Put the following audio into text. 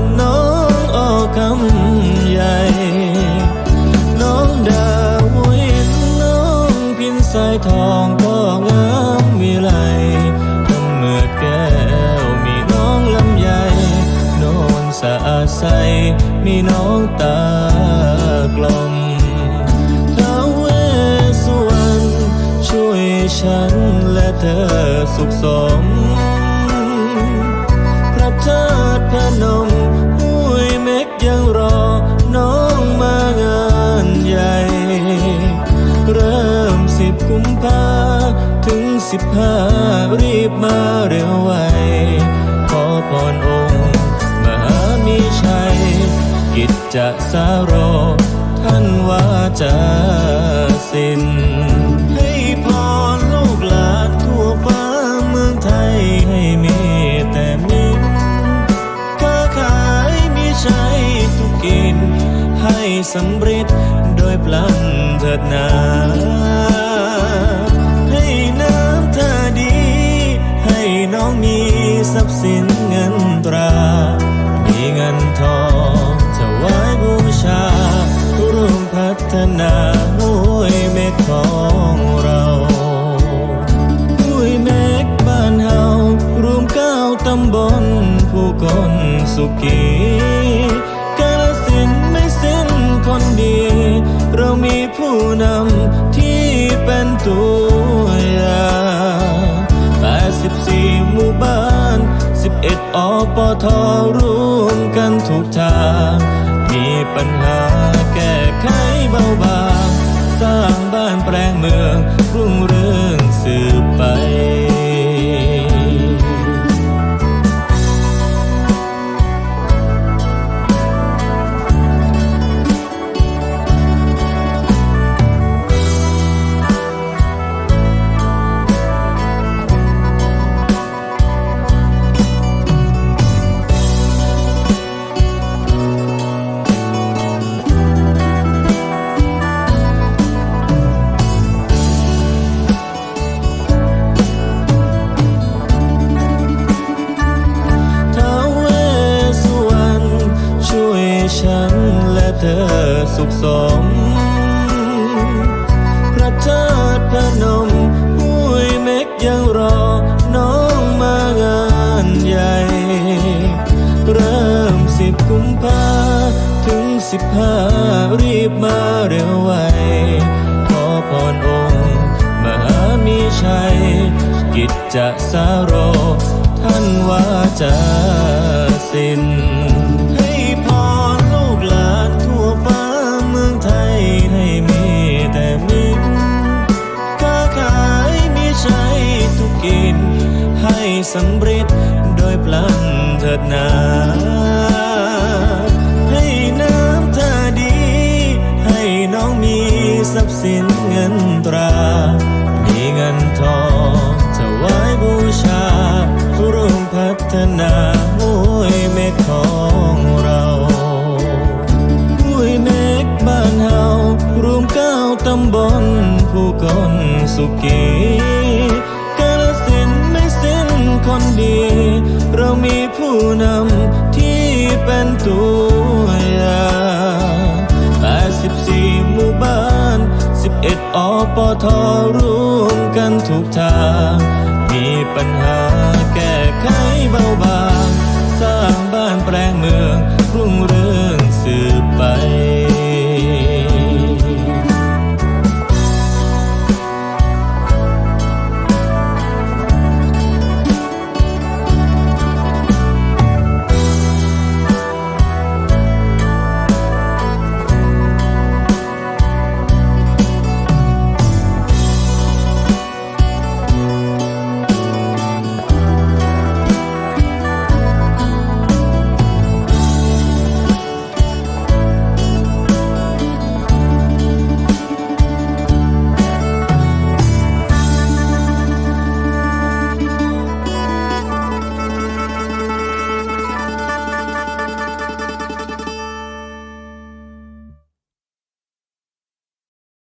นน้องออกคำใหญ่ น้องดาวเห็นน้องพินสายทองก็งามมีไหลทำเมื่อแก้วมีน้องลำใหญ่โนนสะอาดใสมีน้องตากลมท้าวเวสสุวรรณช่วยฉันและเธอสุขสม พระธาตุพนมห้วยเม็กยังรอน้องมางานใหญ่ เริ่มสิบกุมภาถึงสิบห้ารีบมาเร็วไวขอพรองค์มหามีชัย กิจจะสาโรท่านว่าจะสิ้น ใช้ทุกกิน ให้สำเร็จโดยพลันเถิดนาให้น้ำท่าดี ให้น้องมีทรัพย์สินเงินตรา มีเงินทองถวายบูชาร่วมพัฒนาห้วยเม็ดของเราห้วยเม็กบ้านเฮารวมเก้าตำบลผู้คนสุขี คนดี เรามีผู้นำที่เป็นตัวอย่าง84 หมู่บ้าน 11 อปทรวมกันทุกทาง มีปัญหาแก้ไขเบาบาง สร้างบ้านแปลงเมือง ฉันและเธอสุขสม พระธาตุพนมห้วยเม็กยังรอ น้องมางานใหญ่ เริ่มสิบกุมภาถึงสิบห้ารีบมาเร็วไวขอพรองค์มหามีชัย กิจจะสาโรท่านว่าจะสิ้น สำเร็จโดยพลันเถิดนาให้น้ำท่าดี ให้น้องมีทรัพย์สินเงินตรา มีเงินทองถวายบูชาร่วมพัฒนาห้วยเม็ดของเราห้วยเม็กบ้านเฮารวมเก้าตำบลผู้คนสุขี ผู้นำที่เป็นตัวอย่างแปสิบสี่หมู่บ้าน 11 อปทร่วมกันทุกทาง มีปัญหาแก้ไขเบาบาง สร้างบ้านแปลงเมืองรุ่งเรือง